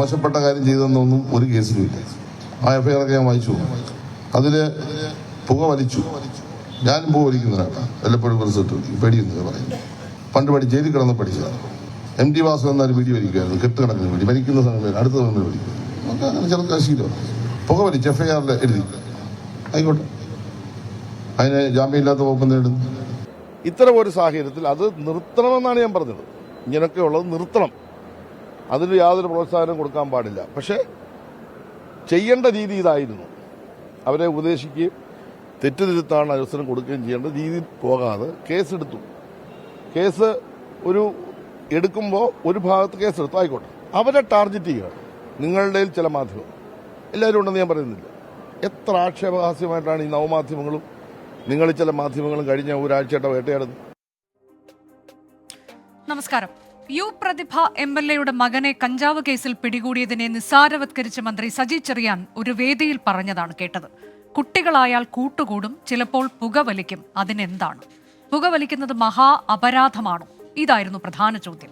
മോശപ്പെട്ട കാര്യം ചെയ്തെന്നൊന്നും ഒരു കേസിലുമില്ല ആ എഫ്ഐആറൊക്കെ ഞാൻ വായിച്ചു. അതിൽ പുക വലിച്ചു. ഞാനും പുക വലിക്കുന്നതിനാണ് വല്ലപ്പോഴും റിസൾട്ട് പേടിയെന്ന് പറയുന്നു പണ്ട് പഠി ജയിലിൽ കിടന്ന് പഠിച്ചതാണ് എം ടി വാസു എന്നാലും വീഡിയോ വലിക്കുമായിരുന്നു കെട്ടുകണക്കിന് വേണ്ടി മരിക്കുന്ന സമയം അടുത്ത സമയം വലിക്കും നമുക്ക് അങ്ങനെ ചെറുക്കാൻ പുക വലിച്ച് എഫ്ഐആറിൽ എഴുതി. ആയിക്കോട്ടെ. അതിന് ജാമ്യമില്ലാത്ത വകുപ്പ് നേടുന്നു? ഇത്തരം ഒരു സാഹചര്യത്തിൽ അത് നിർത്തണമെന്നാണ് ഞാൻ പറഞ്ഞത്. ഇങ്ങനെയൊക്കെ ഉള്ളത് നിർത്തണം. അതിന് യാതൊരു പ്രോത്സാഹനം കൊടുക്കാൻ പാടില്ല. പക്ഷേ ചെയ്യേണ്ട രീതി ഇതായിരുന്നു. അവരെ ഉപദേശിക്കുകയും തെറ്റുതിരുത്താണ് അവസരം കൊടുക്കുകയും ചെയ്യേണ്ട രീതി പോകാതെ കേസെടുത്തു. കേസ് ഒരു എടുക്കുമ്പോൾ ഒരു ഭാഗത്ത് കേസെടുത്തു. ആയിക്കോട്ടെ. അവരെ ടാർഗറ്റ് ചെയ്യുക. നിങ്ങളുടെ ചില മാധ്യമം. എല്ലാവരും ഉണ്ടെന്ന് ഞാൻ പറയുന്നില്ല. എത്ര ആക്ഷേപഹാസ്യമായിട്ടാണ് ഈ നവമാധ്യമങ്ങളും നിങ്ങളിൽ ചില മാധ്യമങ്ങളും കഴിഞ്ഞ ഒരാഴ്ചയായിട്ട് വേട്ടയാടുന്നത്. നമസ്കാരം. യു പ്രതിഭ എം എൽ എയുടെ മകനെ കഞ്ചാവ് കേസിൽ പിടികൂടിയതിനെ നിസ്സാരവത്കരിച്ച മന്ത്രി സജി ചെറിയാൻ ഒരു വേദിയിൽ പറഞ്ഞതാണ് കേട്ടത്. കുട്ടികളായാൽ കൂട്ടുകൂടും ചിലപ്പോൾ പുകവലിക്കും. അതിനെന്താണ്? പുകവലിക്കുന്നത് മഹാ അപരാധമാണോ? ഇതായിരുന്നു പ്രധാന ചോദ്യം.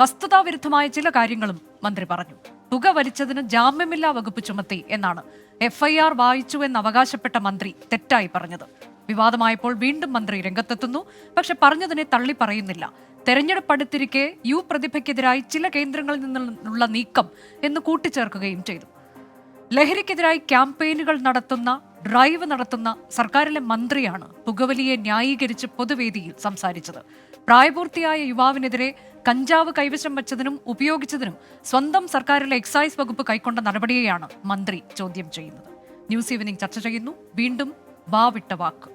വസ്തുതാവിരുദ്ധമായ ചില കാര്യങ്ങളും മന്ത്രി പറഞ്ഞു. പുകവലിച്ചതിന് ജാമ്യമില്ലാ വകുപ്പ് ചുമത്തി എന്നാണ് എഫ്ഐആർ വായിച്ചു എന്ന് അവകാശപ്പെട്ട മന്ത്രി തെറ്റായി പറഞ്ഞത്. വിവാദമായപ്പോൾ വീണ്ടും മന്ത്രി രംഗത്തെത്തുന്നു. പക്ഷെ പറഞ്ഞതിനെ തള്ളി പറയുന്നില്ല തെരഞ്ഞെടുപ്പ് അടുത്തിരിക്കെ യു പ്രതിഭയ്ക്കെതിരായി ചില കേന്ദ്രങ്ങളിൽ നിന്നുള്ള നീക്കം എന്ന് കൂട്ടിച്ചേർക്കുകയും ചെയ്തു. ലഹരിക്കെതിരായി ക്യാമ്പയിനുകൾ നടത്തുന്ന ഡ്രൈവ് നടത്തുന്ന സർക്കാരിലെ മന്ത്രിയാണ് പുകവലിയെ ന്യായീകരിച്ച് പൊതുവേദിയിൽ സംസാരിച്ചത്. പ്രായപൂർത്തിയായ യുവാവിനെതിരെ കഞ്ചാവ് കൈവശം വച്ചതിനും ഉപയോഗിച്ചതിനും സ്വന്തം സർക്കാരിലെ എക്സൈസ് വകുപ്പ് കൈക്കൊണ്ട നടപടിയെയാണ് മന്ത്രി ചോദ്യം ചെയ്യുന്നത്. ന്യൂസ് ഈവനിംഗ് ചർച്ച ചെയ്യുന്നു. വീണ്ടും വാവിട്ട വാക്ക്.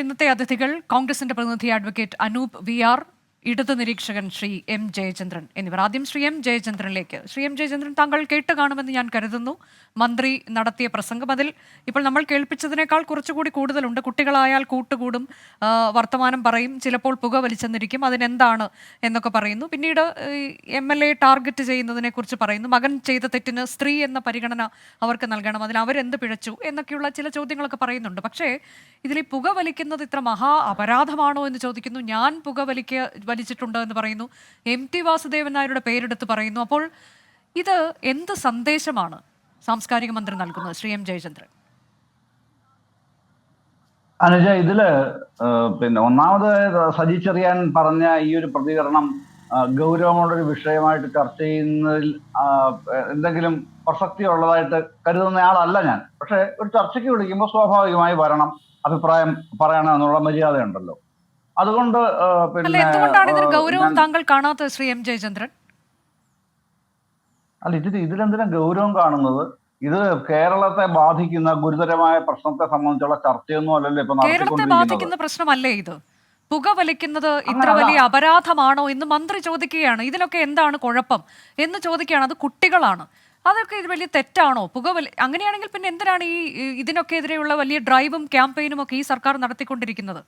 ഇന്നത്തെ അതിഥികൾ കോൺഗ്രസിന്റെ പ്രതിനിധി അഡ്വക്കേറ്റ് അനൂപ് വി ആർ ഇടതു നിരീക്ഷകൻ ശ്രീ എം ജയചന്ദ്രൻ എന്നിവർ. ആദ്യം ശ്രീ എം ജയചന്ദ്രനിലേക്ക്. ശ്രീ എം ജയചന്ദ്രൻ താങ്കൾ കേട്ട് കാണുമെന്ന് ഞാൻ കരുതുന്നു. മന്ത്രി നടത്തിയ പ്രസംഗം അതിൽ ഇപ്പോൾ നമ്മൾ കേൾപ്പിച്ചതിനേക്കാൾ കുറച്ചുകൂടി കൂടുതലുണ്ട്. കുട്ടികളായാൽ കൂട്ടുകൂടും വർത്തമാനം പറയും ചിലപ്പോൾ പുക വലിച്ചെന്നിരിക്കും അതിനെന്താണ് എന്നൊക്കെ പറയുന്നു. പിന്നീട് എം എൽ എ ടാർഗറ്റ് ചെയ്യുന്നതിനെക്കുറിച്ച് പറയുന്നു. മകൻ ചെയ്ത തെറ്റിന് സ്ത്രീ എന്ന പരിഗണന അവർക്ക് നൽകണം അതിൽ അവരെന്ത് പിഴച്ചു എന്നൊക്കെയുള്ള ചില ചോദ്യങ്ങളൊക്കെ പറയുന്നുണ്ട്. പക്ഷേ ഇതിൽ പുക വലിക്കുന്നത് ഇത്ര മഹാ അപരാധമാണോ എന്ന് ചോദിക്കുന്നു. ഞാൻ പുക വലിക്ക വലിച്ചിട്ടുണ്ട് എന്ന് പറയുന്നു. എം ടി വാസുദേവൻ നായരുടെ പേരെടുത്ത് പറയുന്നു. അപ്പോൾ ഇത് എന്ത് സന്ദേശമാണ് സാംസ്കാരിക മന്ത്രി നൽകുന്നത് ശ്രീ എം ജയചന്ദ്രൻ? അനുജ ഇതിൽ പിന്നെ ഒന്നാമത് സജി ചെറിയാൻ പറഞ്ഞ ഈ ഒരു പ്രതികരണം ഗൗരവമുള്ളൊരു വിഷയമായിട്ട് ചർച്ച ചെയ്യുന്നതിൽ എന്തെങ്കിലും പ്രസക്തി ഉള്ളതായിട്ട് കരുതുന്ന ആളല്ല ഞാൻ. പക്ഷെ ഒരു ചർച്ചയ്ക്ക് വിളിക്കുമ്പോൾ സ്വാഭാവികമായി വരണം അഭിപ്രായം പറയണം എന്നുള്ള മര്യാദയുണ്ടല്ലോ. അതുകൊണ്ട് ആ, അല്ല പിന്നെ എന്തുകൊണ്ടാണ് ഇതിന് ഗൗരവം താങ്കൾ കാണാത്തത് ശ്രീ എം ജയചന്ദ്രൻ? അല്ല ഇതിൽ ഇതിലെന്തിനാ ഗൗരവം കാണുന്നത്? ഇത് കേരളത്തെ ബാധിക്കുന്ന ഗുരുതരമായ പ്രശ്നത്തെ സംബന്ധിച്ചുള്ള ചർച്ചയൊന്നും അല്ലല്ലോ ഇപ്പൊ കേരളത്തെ ബാധിക്കുന്ന പ്രശ്നമല്ലേ ഇത്? പുക വലിക്കുന്നത് ഇത്ര വലിയ അപരാധമാണോ എന്ന് മന്ത്രി ചോദിക്കുകയാണ്. ഇതിലൊക്കെ എന്താണ് കുഴപ്പം എന്ന് ചോദിക്കുകയാണ്. അത് കുട്ടികളാണ്. അതൊക്കെ ഇത് വലിയ തെറ്റാണോ? പുക വലി അങ്ങനെയാണെങ്കിൽ പിന്നെ എന്തിനാണ് ഈ ഈ ഇതിനൊക്കെ എതിരെയുള്ള വലിയ ഡ്രൈവും ക്യാമ്പയിനും ഒക്കെ ഈ സർക്കാർ നടത്തിക്കൊണ്ടിരിക്കുന്നത്?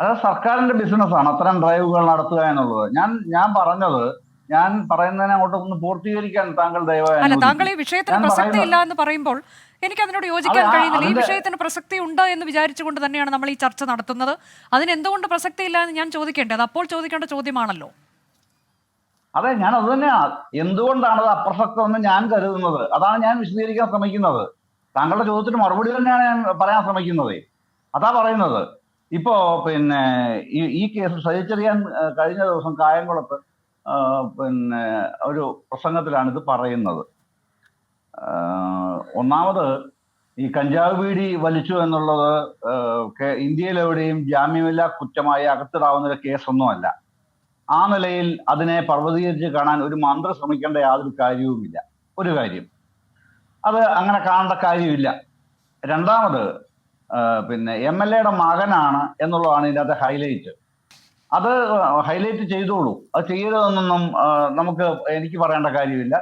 അത് സർക്കാരിന്റെ ബിസിനസ്സാണ് അത്തരം ഡ്രൈവുകൾ നടത്തുക എന്നുള്ളത്. ഞാൻ ഞാൻ പറഞ്ഞത് ഞാൻ പറയുന്നതിനെ അങ്ങോട്ട് ഒന്ന് പൂർത്തീകരിക്കാൻ താങ്കൾ ദയവായി അല്ല താങ്കൾ ഈ വിഷയത്തിന് പ്രസക്തി ഇല്ല എന്ന് പറയുമ്പോൾ എനിക്ക് അതിനോട് യോജിക്കാൻ കഴിയുന്നില്ല. ഈ വിഷയത്തിന് പ്രസക്തി ഉണ്ട് എന്ന് വിചാരിച്ചുകൊണ്ട് തന്നെയാണ് നമ്മൾ ഈ ചർച്ച നടത്തുന്നത്. അതിന് എന്തുകൊണ്ട് പ്രസക്തി ഇല്ല എന്ന് ഞാൻ ചോദിക്കേണ്ടത്? അപ്പോൾ ചോദിക്കേണ്ട ചോദ്യമാണല്ലോ. അതെ ഞാൻ അത് തന്നെയാ. എന്തുകൊണ്ടാണ് അത് അപ്രസക്തമെന്ന് ഞാൻ കരുതുന്നത്? അതാണ് ഞാൻ വിശദീകരിക്കാൻ ശ്രമിക്കുന്നത്. താങ്കളുടെ ചോദ്യത്തിന് മറുപടി തന്നെയാണ് ഞാൻ പറയാൻ ശ്രമിക്കുന്നത്. അതാ പറയുന്നത്. ഇപ്പോ പിന്നെ ഈ കേസ് സഹിച്ചറിയാൻ കഴിഞ്ഞ ദിവസം കായംകുളത്ത് പിന്നെ ഒരു പ്രസംഗത്തിലാണ് ഇത് പറയുന്നത്. ഒന്നാമത് ഈ കഞ്ചാവ് ബീഡി വലിച്ചു എന്നുള്ളത് ഇന്ത്യയിലെവിടെയും ജാമ്യമില്ലാ കുറ്റമായി അകത്തിടാവുന്ന ഒരു കേസൊന്നുമല്ല. ആ നിലയിൽ അതിനെ പർവതീകരിച്ച് കാണാൻ ഒരു മന്ത്രി ശ്രമിക്കേണ്ട യാതൊരു കാര്യവുമില്ല. ഒരു കാര്യം. അത് അങ്ങനെ കാണേണ്ട കാര്യമില്ല. രണ്ടാമത് പിന്നെ എം എൽ എയുടെ മകനാണ് എന്നുള്ളതാണ് ഇതിനകത്ത് ഹൈലൈറ്റ് അത് ഹൈലൈറ്റ് ചെയ്തോളൂ. അത് ചെയ്യരുതെന്നൊന്നും നമുക്ക് എനിക്ക് പറയേണ്ട കാര്യമില്ല.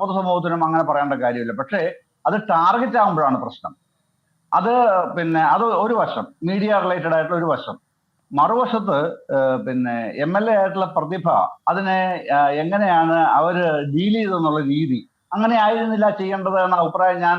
പൊതുസമൂഹത്തിനും അങ്ങനെ പറയേണ്ട കാര്യമില്ല. പക്ഷേ അത് ടാർഗറ്റ് ആകുമ്പോഴാണ് പ്രശ്നം. അത് പിന്നെ അത് ഒരു വശം. മീഡിയ റിലേറ്റഡ് ആയിട്ടുള്ള ഒരു വശം. മറുവശത്ത് പിന്നെ എം എൽ എ ആയിട്ടുള്ള പ്രതിഭ അതിനെ എങ്ങനെയാണ് അവർ ഡീൽ ചെയ്തെന്നുള്ള രീതി. അങ്ങനെ ആയിരുന്നില്ല ചെയ്യേണ്ടത് എന്ന അഭിപ്രായം ഞാൻ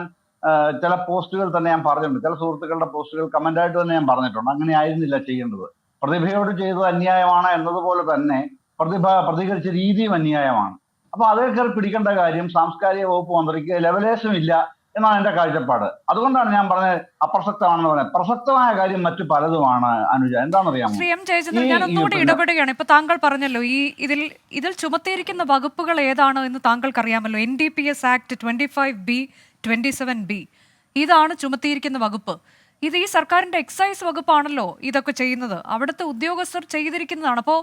ചില പോസ്റ്റുകൾ തന്നെ ഞാൻ പറഞ്ഞിട്ടുണ്ട്. ചില സുഹൃത്തുക്കളുടെ പോസ്റ്റുകൾ കമന്റ് ആയിട്ട് തന്നെ ഞാൻ പറഞ്ഞിട്ടുണ്ട്. അങ്ങനെ ആയിരുന്നില്ല ചെയ്യേണ്ടത്. പ്രതിഭയോട് ചെയ്തത് അന്യായമാണ് എന്നതുപോലെ തന്നെ പ്രതിഭ പ്രതികരിച്ച രീതിയും അന്യായമാണ്. അപ്പൊ അതൊക്കെ പിടിക്കേണ്ട കാര്യം സാംസ്കാരിക വകുപ്പ് മന്ത്രിക്ക് ലെവലേശം ഇല്ല എന്നാണ് എന്റെ കാഴ്ചപ്പാട്. അതുകൊണ്ടാണ് ഞാൻ പറഞ്ഞത് അപ്രസക്തമാണെന്ന് പറഞ്ഞത്. പ്രസക്തമായ കാര്യം മറ്റു പലതുമാണ് അനുജ. എന്താണെന്നറിയാമോ? ശ്രീ എം ജയചന്ദ്രൻ ഞാൻ ഒന്നുകൂടി ഇടപെടുകയാണ്. ഇപ്പൊ താങ്കൾ പറഞ്ഞല്ലോ ഈ ഇതിൽ ഇതിൽ ചുമത്തിയിരിക്കുന്ന വകുപ്പുകൾ ഏതാണ് എന്ന് താങ്കൾക്ക് അറിയാമല്ലോ N D P S act twenty five B twenty seven B ഇതാണ് ചുമത്തിയിരിക്കുന്ന വകുപ്പ്. ഇത് ഈ സർക്കാരിന്റെ എക്സൈസ് വകുപ്പാണല്ലോ ഇതൊക്കെ ചെയ്യുന്നത്. അവിടുത്തെ ഉദ്യോഗസ്ഥർ ചെയ്തിരിക്കുന്നതാണ്. അപ്പോൾ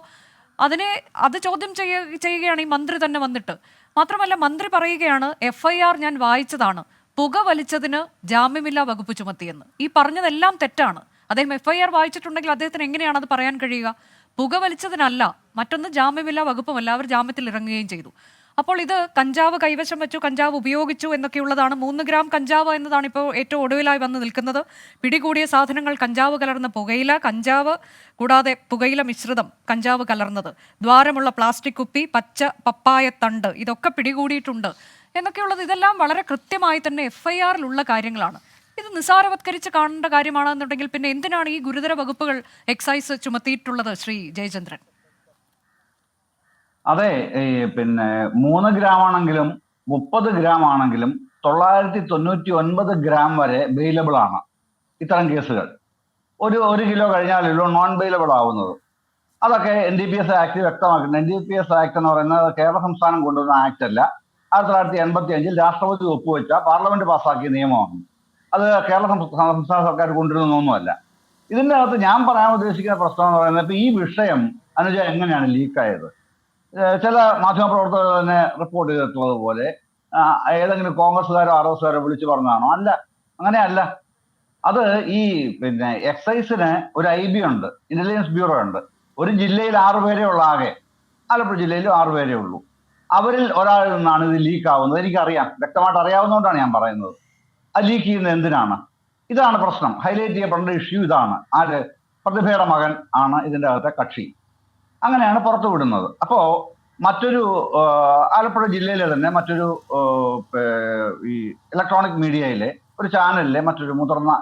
അതിനെ അത് ചോദ്യം ചെയ്യ ചെയ്യുകയാണ് ഈ മന്ത്രി തന്നെ വന്നിട്ട്. മാത്രമല്ല മന്ത്രി പറയുകയാണ് എഫ് ഐ ആർ ഞാൻ വായിച്ചതാണ്. പുക വലിച്ചതിന് ജാമ്യമില്ലാ വകുപ്പ് ചുമത്തിയെന്ന്. ഈ പറഞ്ഞതെല്ലാം തെറ്റാണ്. അദ്ദേഹം എഫ് ഐ ആർ വായിച്ചിട്ടുണ്ടെങ്കിൽ അദ്ദേഹത്തിന് എങ്ങനെയാണ് അത് പറയാൻ കഴിയുക? പുക വലിച്ചതിനല്ല മറ്റൊന്ന് ജാമ്യമില്ലാ വകുപ്പുമല്ല അവർ ജാമ്യത്തിൽ ഇറങ്ങുകയും ചെയ്തു. അപ്പോൾ ഇത് കഞ്ചാവ് കൈവശം വെച്ചു കഞ്ചാവ് ഉപയോഗിച്ചു എന്നൊക്കെയുള്ളതാണ്. മൂന്ന് ഗ്രാം കഞ്ചാവ് എന്നതാണ് ഇപ്പോൾ ഏറ്റവും ഒടുവിലായി വന്ന് നിൽക്കുന്നത്. പിടികൂടിയ സാധനങ്ങൾ കഞ്ചാവ് കലർന്ന പുകയില കഞ്ചാവ് കൂടാതെ പുകയില മിശ്രിതം കഞ്ചാവ് കലർന്നത്. ദ്വാരമുള്ള പ്ലാസ്റ്റിക് കുപ്പി പച്ച പപ്പായ തണ്ട് ഇതൊക്കെ പിടികൂടിയിട്ടുണ്ട്. എന്നൊക്കെയുള്ളത് ഇതെല്ലാം വളരെ കൃത്യമായി തന്നെ എഫ് ഐ ആറിലുള്ള കാര്യങ്ങളാണ്. ഇത് നിസാരവത്കരിച്ച് കാണേണ്ട കാര്യമാണെന്നുണ്ടെങ്കിൽ പിന്നെ എന്തിനാണ് ഈ ഗുരുതര വകുപ്പുകൾ എക്സൈസ് ചുമത്തിയിട്ടുള്ളത് ശ്രീ ജയചന്ദ്രൻ? അതെ പിന്നെ മൂന്ന് ഗ്രാം ആണെങ്കിലും മുപ്പത് ഗ്രാം ആണെങ്കിലും തൊള്ളായിരത്തി തൊണ്ണൂറ്റി ഒൻപത് ഗ്രാം വരെ ബെയിലബിൾ ആണ് ഇത്തരം കേസുകൾ. ഒരു ഒരു കിലോ കഴിഞ്ഞാലല്ലോ നോൺ ബെയിലബിൾ ആവുന്നത്. അതൊക്കെ N D P S act വ്യക്തമാക്കുന്നുണ്ട്. N D P S act എന്ന് പറയുന്നത് കേരള സംസ്ഥാനം കൊണ്ടുവന്ന ആക്ട് അല്ല. ആയിരത്തി തൊള്ളായിരത്തി എൺപത്തി അഞ്ചിൽ രാഷ്ട്രപതി ഒപ്പുവെച്ച പാർലമെന്റ് പാസ്സാക്കിയ നിയമമാണ്. അത് കേരള സംസ്ഥാന സർക്കാർ കൊണ്ടുവരുന്നൊന്നുമല്ല ഇതിന്റെ അകത്ത് ഞാൻ പറയാൻ ഉദ്ദേശിക്കുന്ന പ്രശ്നം എന്ന് പറയുന്നത് ഈ വിഷയം അനുജ എങ്ങനെയാണ് ലീക്കായത് ചില മാധ്യമപ്രവർത്തകർ തന്നെ റിപ്പോർട്ട് ചെയ്തിട്ടുള്ളത് പോലെ ഏതെങ്കിലും കോൺഗ്രസ്സുകാരോ ആർ എസ് കാരോ വിളിച്ചു പറഞ്ഞതാണോ? അല്ല അങ്ങനെയല്ല. അത് ഈ പിന്നെ എക്സൈസിന് ഒരു ഐ ബി ഉണ്ട് ഇന്റലിജൻസ് ബ്യൂറോ ഉണ്ട്. ഒരു ജില്ലയിൽ ആറ് പേരേ ഉള്ള ആകെ. ആലപ്പുഴ ജില്ലയിലും ആറ് പേരേ ഉള്ളൂ. അവരിൽ ഒരാളിൽ നിന്നാണ് ഇത് ലീക്ക് ആവുന്നത്. എനിക്കറിയാം. വ്യക്തമായിട്ട് അറിയാവുന്നതുകൊണ്ടാണ് ഞാൻ പറയുന്നത്. അത് ലീക്ക് ചെയ്യുന്നത് എന്തിനാണ്? ഇതാണ് പ്രശ്നം. ഹൈലൈറ്റ് ചെയ്യപ്പെടേണ്ട ഇഷ്യൂ ഇതാണ്. ആര്? പ്രതിഭയുടെ മകൻ ആണ് ഇതിന്റെ അകത്തെ കക്ഷി. അങ്ങനെയാണ് പുറത്തു വിടുന്നത്. അപ്പോ മറ്റൊരു ആലപ്പുഴ ജില്ലയിലെ തന്നെ മറ്റൊരു ഈ ഇലക്ട്രോണിക് മീഡിയയിലെ ഒരു ചാനലിലെ മറ്റൊരു മുതിർന്ന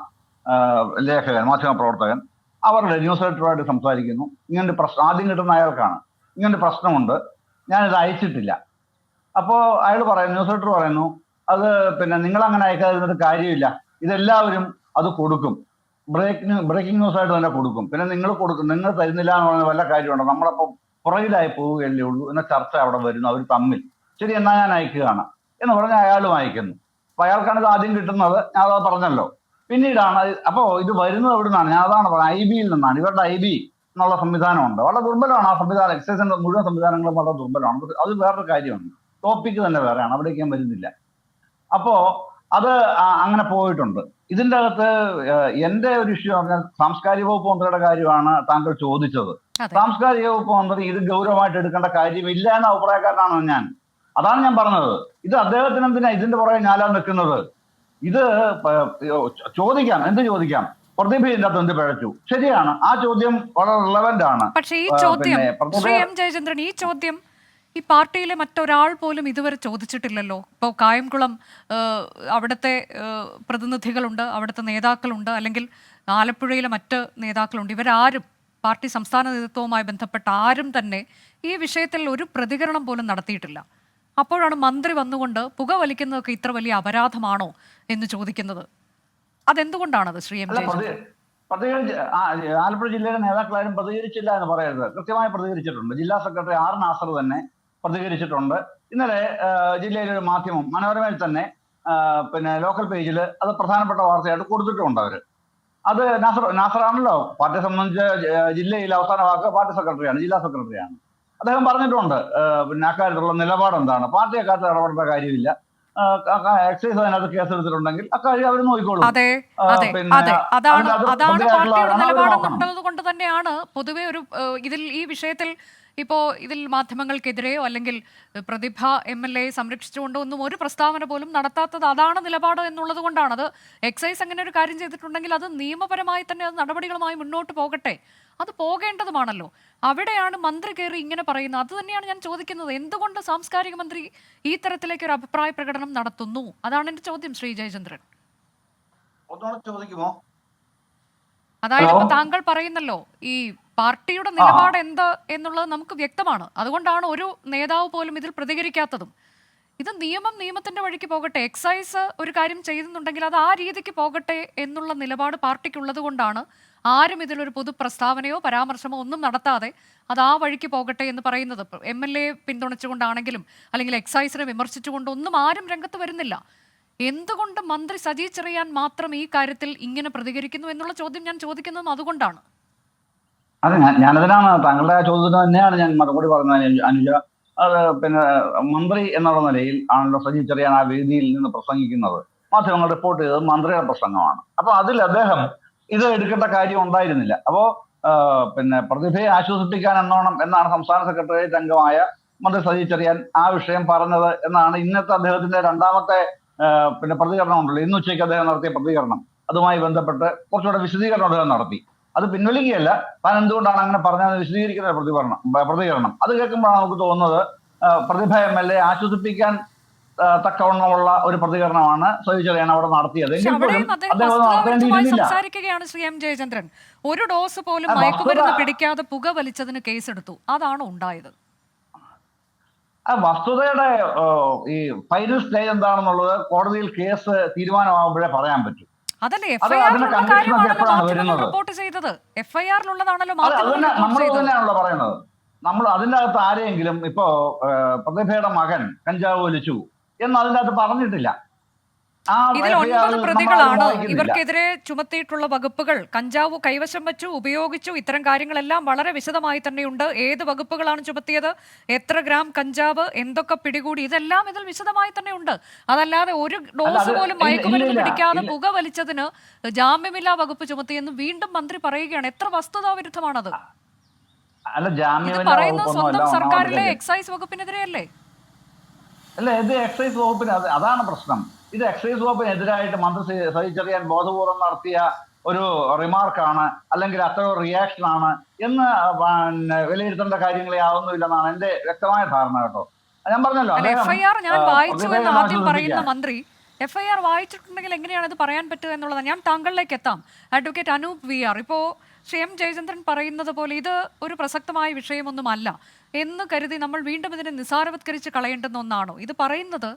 ലേഖകൻ ലേഖകൻ മാധ്യമപ്രവർത്തകൻ അവരുടെ ന്യൂസ് എഡിറ്ററുമായിട്ട് സംസാരിക്കുന്നു. ഇങ്ങനൊരു പ്രശ്നം ആദ്യം കിട്ടുന്ന അയാൾക്കാണ്. ഇങ്ങനൊരു പ്രശ്നമുണ്ട്. ഞാനിത് അയച്ചിട്ടില്ല. അപ്പോൾ അയാൾ പറയുന്നു ന്യൂസ് എഡിറ്റർ പറയുന്നു അത് പിന്നെ നിങ്ങൾ അങ്ങനെ അയക്കാതിരുന്നിട്ട് കാര്യമില്ല. ഇതെല്ലാവരും അത് കൊടുക്കും. ബ്രേക്കിംഗ് ബ്രേക്കിംഗ് ന്യൂസ് ആയിട്ട് തന്നെ കൊടുക്കും. പിന്നെ നിങ്ങൾ കൊടുക്കും. നിങ്ങൾ തരുന്നില്ല എന്ന് പറഞ്ഞ വല്ല കാര്യമുണ്ടോ? നമ്മളപ്പോൾ പുറകിലായി പോവുകയല്ലേ ഉള്ളൂ എന്ന ചർച്ച അവിടെ വരുന്നു. അവർ തമ്മിൽ. ശരി എന്നാ ഞാൻ അയക്കുകയാണ്. എന്ന് പറഞ്ഞ് അയാളും അയക്കുന്നു. അപ്പൊ അയാൾക്കാണ് ഇത് ആദ്യം കിട്ടുന്നത്. ഞാൻ അത് പറഞ്ഞല്ലോ. പിന്നീടാണ് അപ്പോ ഇത് വരുന്നത് എവിടെ നിന്നാണ് ഞാൻ അതാണ് പറഞ്ഞത്. ഐ ബിയിൽ നിന്നാണ്. ഇവരുടെ ഐ ബി എന്നുള്ള സംവിധാനമുണ്ട്. വളരെ ദുർബലമാണ് ആ സംവിധാനം. എക്സൈസിന്റെ മുഴുവൻ സംവിധാനങ്ങളും വളരെ ദുർബലമാണ്. അത് വേറൊരു കാര്യമാണ് ടോപ്പിക്ക് തന്നെ വേറെയാണ്. അവിടേക്ക് ഞാൻ വരുന്നില്ല. അപ്പോ അത് അങ്ങനെ പോയിട്ടുണ്ട്. ഇതിന്റെ അകത്ത് എന്റെ എന്റെ ഒരു ഇഷ്യൂ പറഞ്ഞാൽ സാംസ്കാരിക വകുപ്പ് മന്ത്രിയുടെ കാര്യമാണ് താങ്കൾ ചോദിച്ചത്. സാംസ്കാരിക വകുപ്പ് മന്ത്രി ഇത് ഗൗരവമായിട്ട് എടുക്കേണ്ട കാര്യമില്ല എന്ന അഭിപ്രായക്കാരനാണ് ഞാൻ? അതാണ് ഞാൻ പറഞ്ഞത്. ഇത് അദ്ദേഹത്തിന് എന്തിനാ ഇതിന്റെ പുറകെ ഞാലാ നിൽക്കുന്നത്? ഇത് ചോദിക്കാം. എന്ത് ചോദിക്കാം? പ്രതിഭ ഇതിന്റെ അകത്ത് എന്ത് പിഴച്ചു? ശരിയാണ്. ആ ചോദ്യം വളരെ റിലവന്റ് ആണ്. പക്ഷേ ഈ ചോദ്യം ശ്രീ എം ജയചന്ദ്രൻ ഈ ചോദ്യം ഈ പാർട്ടിയിലെ മറ്റൊരാൾ പോലും ഇതുവരെ ചോദിച്ചിട്ടില്ലല്ലോ. ഇപ്പോൾ കായംകുളം അവിടുത്തെ പ്രതിനിധികളുണ്ട് അവിടുത്തെ നേതാക്കളുണ്ട് അല്ലെങ്കിൽ ആലപ്പുഴയിലെ മറ്റ് നേതാക്കളുണ്ട്. ഇവരാരും പാർട്ടി സംസ്ഥാന നേതൃത്വവുമായി ബന്ധപ്പെട്ട ആരും തന്നെ ഈ വിഷയത്തിൽ ഒരു പ്രതികരണം പോലും നടത്തിയിട്ടില്ല. അപ്പോഴാണ് മന്ത്രി വന്നുകൊണ്ട് പുക വലിക്കുന്നതൊക്കെ ഇത്ര വലിയ അപരാധമാണോ എന്ന് ചോദിക്കുന്നത്. അതെന്തുകൊണ്ടാണത് ശ്രീ എം പ്രതികരിച്ച് ആലപ്പുഴ ജില്ലയിലെ നേതാക്കളാരും പ്രതികരിച്ചില്ല എന്ന് പറയരുത് കൃത്യമായി പ്രതികരിച്ചിട്ടുണ്ട്. ജില്ലാ സെക്രട്ടറി ആർ നാസർ തന്നെ പ്രതികരിച്ചിട്ടുണ്ട്. ഇന്നലെ ജില്ലയിലെ ഒരു മാധ്യമം മനോരമയിൽ തന്നെ പിന്നെ ലോക്കൽ പേജിൽ അത് പ്രധാനപ്പെട്ട വാർത്തയായിട്ട് കൊടുത്തിട്ടുണ്ട് അവർ അത് നാസർ നാസറാണല്ലോ. പാർട്ടിയെ സംബന്ധിച്ച് ജില്ലയിൽ അവസാന വാക്ക് പാർട്ടി സെക്രട്ടറിയാണ് ജില്ലാ സെക്രട്ടറിയാണ്. അദ്ദേഹം പറഞ്ഞിട്ടുണ്ട് പിന്നെ അക്കാര്യത്തിലുള്ള നിലപാട് എന്താണ്? പാർട്ടി അക്കാര്യത്തിൽ ഇടപെടേണ്ട കാര്യമില്ല. എക്സൈസ് അതിനകത്ത് കേസെടുത്തിട്ടുണ്ടെങ്കിൽ അക്കാര്യം അവർ നോക്കിക്കോളും. അതാണ് അതാണ് പ്രതിയായിട്ടുള്ള പാർട്ടിയുടെ ആളാണ്. അവർ നിലപാടെന്നുള്ളത് കൊണ്ട് തന്നെയാണ് പൊതുവെ ഒരു ഇതിൽ ഈ വിഷയത്തിൽ ഇപ്പോ ഇതിൽ മാധ്യമങ്ങൾക്കെതിരെയോ അല്ലെങ്കിൽ പ്രതിഭ എം എൽ എ സംരക്ഷിച്ചുകൊണ്ടോ ഒന്നും ഒരു പ്രസ്താവന പോലും നടത്താത്തത് അതാണ് നിലപാട് എന്നുള്ളത് കൊണ്ടാണ്. അത് എക്സൈസ് അങ്ങനെ ഒരു കാര്യം ചെയ്തിട്ടുണ്ടെങ്കിൽ അത് നിയമപരമായി തന്നെ അത് നടപടികളുമായി മുന്നോട്ട് പോകട്ടെ. അത് പോകേണ്ടതുമാണല്ലോ. അവിടെയാണ് മന്ത്രി കയറി ഇങ്ങനെ പറയുന്നത്. അത് തന്നെയാണ് ഞാൻ ചോദിക്കുന്നത്. എന്തുകൊണ്ട് സാംസ്കാരിക മന്ത്രി ഈ തരത്തിലേക്ക് ഒരു അഭിപ്രായ പ്രകടനം നടത്തുന്നു? അതാണ് എന്റെ ചോദ്യം ശ്രീ ജയചന്ദ്രൻ. ചോദിക്കുമോ? അതായത് ഇപ്പൊ താങ്കൾ പറയുന്നല്ലോ ഈ പാർട്ടിയുടെ നിലപാട് എന്ത് എന്നുള്ളത് നമുക്ക് വ്യക്തമാണ്. അതുകൊണ്ടാണ് ഒരു നേതാവ് പോലും ഇതിൽ പ്രതികരിക്കാത്തതും. ഇത് നിയമം നിയമത്തിന്റെ വഴിക്ക് പോകട്ടെ എക്സൈസ് ഒരു കാര്യം ചെയ്യുന്നുണ്ടെങ്കിൽ അത് ആ രീതിക്ക് പോകട്ടെ എന്നുള്ള നിലപാട് പാർട്ടിക്കുള്ളത് കൊണ്ടാണ് ആരും ഇതിലൊരു പൊതു പ്രസ്താവനയോ പരാമർശമോ ഒന്നും നടത്താതെ അത് ആ വഴിക്ക് പോകട്ടെ എന്ന് പറയുന്നത്. എം എൽ എ പിന്തുണച്ചുകൊണ്ടാണെങ്കിലും അല്ലെങ്കിൽ എക്സൈസിനെ വിമർശിച്ചുകൊണ്ട് ഒന്നും ആരും രംഗത്ത് വരുന്നില്ല. എന്തുകൊണ്ട് മന്ത്രി സജി ചെറിയാൻ മാത്രം ഈ കാര്യത്തിൽ ഇങ്ങനെ പ്രതികരിക്കുന്നു എന്നുള്ള ചോദ്യം ഞാൻ ചോദിക്കുന്നതും അതുകൊണ്ടാണ്. അതെ ഞാൻ ഞാനതിനാണ് താങ്കളുടെ ചോദ്യത്തിന് തന്നെയാണ് ഞാൻ മറുപടി പറഞ്ഞത്. അനുജ അത് പിന്നെ മന്ത്രി എന്നുള്ള നിലയിൽ ആണല്ലോ സജി ചെറിയാൻ ആ വേദിയിൽ നിന്ന് പ്രസംഗിക്കുന്നത്. മാധ്യമങ്ങൾ റിപ്പോർട്ട് ചെയ്തത് മന്ത്രിയുടെ പ്രസംഗമാണ്. അപ്പൊ അതിൽ അദ്ദേഹം ഇത് എടുക്കേണ്ട കാര്യം ഉണ്ടായിരുന്നില്ല. അപ്പോ പിന്നെ പ്രതിഭയെ ആശ്വസിപ്പിക്കാൻ എന്നോണം എന്നാണ് സംസ്ഥാന സെക്രട്ടേറിയറ്റ് അംഗമായ മന്ത്രി സജി ചെറിയാൻ ആ വിഷയം പറഞ്ഞത് എന്നാണ് ഇന്നത്തെ അദ്ദേഹത്തിന്റെ രണ്ടാമത്തെ പിന്നെ പ്രതികരണം ഉണ്ടല്ലോ ഇന്ന് ഉച്ചയ്ക്ക് അദ്ദേഹം നടത്തിയ പ്രതികരണം. അതുമായി ബന്ധപ്പെട്ട് കുറച്ചുകൂടെ വിശദീകരണം അദ്ദേഹം നടത്തി. അത് പിൻവലിക്കുകയല്ല. താൻ എന്തുകൊണ്ടാണ് അങ്ങനെ പറഞ്ഞത് വിശദീകരിക്കുന്ന പ്രതികരണം പ്രതികരണം. അത് കേൾക്കുമ്പോഴാണ് നമുക്ക് തോന്നുന്നത് പ്രതിഭ എം എൽ എ ആശ്വസിപ്പിക്കാൻ തക്കവണ്ണമുള്ള ഒരു പ്രതികരണമാണ് സജി അവിടെ നടത്തിയത്. സംസാരിക്കുകയാണ് ശ്രീ എം ജയചന്ദ്രൻ. ഒരു ഡോസ് പോലും മയക്കുമരുന്ന് പിടിക്കാതെ പുക വലിച്ചതിന് കേസെടുത്തു. അതാണ് ഉണ്ടായത്? ആ വസ്തുതയുടെ ഈ ഫൈനൽ സ്റ്റേജ് എന്താണെന്നുള്ളത് കോടതിയിൽ കേസ് തീരുമാനമാകുമ്പോഴേ പറയാൻ പറ്റും. അതല്ലേ അത് എഫ്ഐആറിലുള്ള കാര്യമാണല്ലോ മാധ്യമങ്ങൾ റിപ്പോർട്ട് ചെയ്തത്? എഫ്ഐആറിലുള്ളതാണല്ലോ മാധ്യമങ്ങൾ റിപ്പോർട്ട് ചെയ്തത്. പറയുന്നത്. നമ്മൾ അതിന്റെ അകത്ത് ആരെയെങ്കിലും ഇപ്പോ പ്രതിഭയുടെ മകൻ കഞ്ചാവ് വലിച്ചു എന്ന് അതിന്റെ അകത്ത് പറഞ്ഞിട്ടില്ല. ഇതിൽ ഒൻപത് പ്രതികളാണ്. ഇവർക്കെതിരെ ചുമത്തിയിട്ടുള്ള വകുപ്പുകൾ കഞ്ചാവ് കൈവശം വെച്ചു ഉപയോഗിച്ചു ഇത്തരം കാര്യങ്ങളെല്ലാം വളരെ വിശദമായി തന്നെയുണ്ട്. ഏത് വകുപ്പുകളാണ് ചുമത്തിയത്? എത്ര ഗ്രാം കഞ്ചാവ്? എന്തൊക്കെ പിടികൂടി? ഇതെല്ലാം ഇതിൽ വിശദമായി തന്നെ ഉണ്ട് അതല്ലാതെ ഒരു ഡോസ് പോലും മയക്കുമരുന്ന് പിടിക്കാതെ പുക വലിച്ചതിന് ജാമ്യമില്ലാ വകുപ്പ് ചുമത്തിയെന്ന് വീണ്ടും മന്ത്രി പറയുകയാണ്. എത്ര വസ്തുതാവിരുദ്ധമാണത് പറയുന്നത് സ്വന്തം സർക്കാരിലെ എക്സൈസ് വകുപ്പിനെതിരെയല്ലേ? അല്ല ഇത് എക്സൈസ് വകുപ്പിന്? അതാണ് പ്രശ്നം. ഇത് എക്സൈസ് വകുപ്പിനെതിരായിട്ട് മന്ത്രി സഹിച്ചറിയാൻ ബോധപൂർവം നടത്തിയ ഒരു റിമാർക്കാണ് അല്ലെങ്കിൽ അത്ര റിയാക്ഷൻ ആണ് എന്ന് പിന്നെ വിലയിരുത്തേണ്ട കാര്യങ്ങളെ ആവുന്നില്ലെന്നാണ് എന്റെ വ്യക്തമായ ധാരണ കേട്ടോ. ഞാൻ പറഞ്ഞല്ലോ എഫ്ഐആർ ഞാൻ വായിച്ചു എന്ന് ആദ്യം പറയുന്ന മന്ത്രി എഫ്ഐആർ വായിച്ചിട്ടുണ്ടെങ്കിൽ എങ്ങനെയാണ് ഇത് പറയാൻ പറ്റുക എന്നുള്ളതാണ്. ഞാൻ താങ്കളിലേക്ക് എത്താം. അഡ്വക്കേറ്റ് അനൂപ് വി ആർ ഇപ്പോ ശ്രീ എം ജയചന്ദ്രൻ പറയുന്നത് പോലെ ഇത് ഒരു പ്രസക്തമായ വിഷയമൊന്നുമല്ല എന്ന് കരുതി നമ്മൾ വീണ്ടും ഇതിനെ നിസാരവത്കരിച്ച് കളയേണ്ടുന്ന ഒന്നാണോ? ഇത് പറയുന്നത്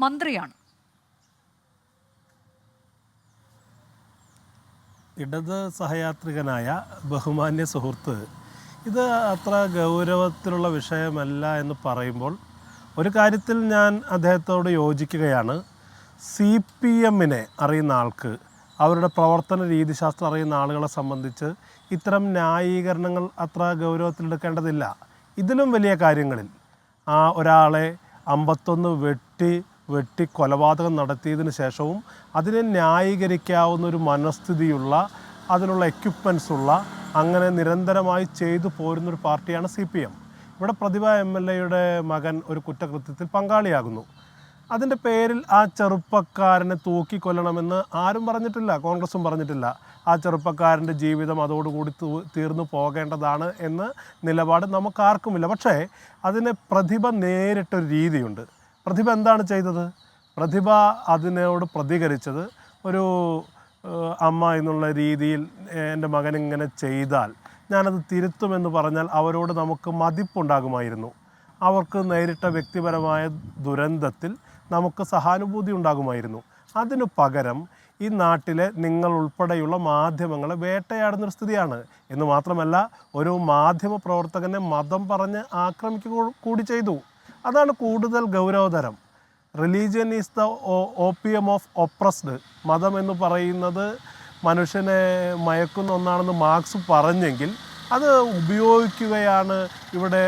മന്ത്രിയാണ്. ഇടത് സഹയാത്രികനായ ബഹുമാന്യ സുഹൃത്ത് ഇത് അത്ര ഗൗരവത്തിലുള്ള വിഷയമല്ല എന്ന് പറയുമ്പോൾ ഒരു കാര്യത്തിൽ ഞാൻ അദ്ദേഹത്തോട് യോജിക്കുകയാണ്. സി പി എമ്മിനെ അറിയുന്ന ആൾക്ക് അവരുടെ പ്രവർത്തന രീതിശാസ്ത്രം അറിയുന്ന ആളുകളെ സംബന്ധിച്ച് ഇത്തരം ന്യായീകരണങ്ങൾ അത്ര ഗൗരവത്തിലെടുക്കേണ്ടതില്ല ഇതിലും വലിയ കാര്യങ്ങളിൽ ആ ഒരാളെ അമ്പത്തൊന്ന് വെട്ടി വെട്ടി കൊലപാതകം നടത്തിയതിന് ശേഷവും അതിനെ ന്യായീകരിക്കാവുന്ന ഒരു മനസ്ഥിതിയുള്ള അതിനുള്ള എക്യുപ്മെൻസ് ഉള്ള അങ്ങനെ നിരന്തരമായി ചെയ്തു പോരുന്നൊരു പാർട്ടിയാണ് സി പി എം. ഇവിടെ പ്രതിഭ എം എൽ എയുടെ മകൻ ഒരു കുറ്റകൃത്യത്തിൽ പങ്കാളിയാകുന്നു. അതിന്റെ പേരിൽ ആ ചെറുപ്പക്കാരനെ തൂക്കിക്കൊല്ലണമെന്ന് ആരും പറഞ്ഞിട്ടില്ല കോൺഗ്രസും പറഞ്ഞിട്ടില്ല. ആ ചെറുപ്പക്കാരന്റെ ജീവിതം അതോടുകൂടി തീർന്നു പോകേണ്ടതാണ് എന്ന് നിലപാട് നമുക്കാർക്കുമില്ല. പക്ഷേ അതിന് പ്രതിഭ നേരിട്ടൊരു രീതിയുണ്ട്. പ്രതിഭ എന്താണ് ചെയ്തത്? പ്രതിഭ അതിനോട് പ്രതികരിച്ചത് ഒരു അമ്മ എന്നുള്ള രീതിയിൽ എന്റെ മകൻ ഇങ്ങനെ ചെയ്താൽ ഞാനത് തിരുത്തുമെന്ന് പറഞ്ഞാൽ അവരോട് നമുക്ക് മതിപ്പുണ്ടാകുമായിരുന്നു. അവർക്ക് നേരിട്ട വ്യക്തിപരമായ ദുരന്തത്തിൽ നമുക്ക് സഹാനുഭൂതി ഉണ്ടാകുമായിരുന്നു. അതിനു പകരം ഈ നാട്ടിലെ നിങ്ങൾ ഉൾപ്പെടെയുള്ള മാധ്യമങ്ങളെ വേട്ടയാടുന്നൊരു സ്ഥിതിയാണ്. എന്ന് മാത്രമല്ല ഒരു മാധ്യമ പ്രവർത്തകനെ മതം പറഞ്ഞ് ആക്രമിക്കുക കൂടി ചെയ്തു. അതാണ് കൂടുതൽ ഗൗരവതരം. Religion is the opium of oppressed മതം എന്ന് പറയുന്നത് മനുഷ്യനെ മയക്കുന്ന ഒന്നാണെന്ന് മാർക്സ് പറഞ്ഞെങ്കിൽ അത് ഉപയോഗിക്കുകയാണ് ഇവിടെ